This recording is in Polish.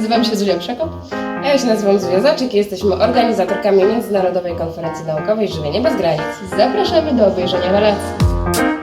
nazywam się Zulia Przekop. A ja się nazywam Zulia Zaczyk i jesteśmy organizatorkami Międzynarodowej Konferencji Naukowej Żywienie bez granic. Zapraszamy do obejrzenia relacji.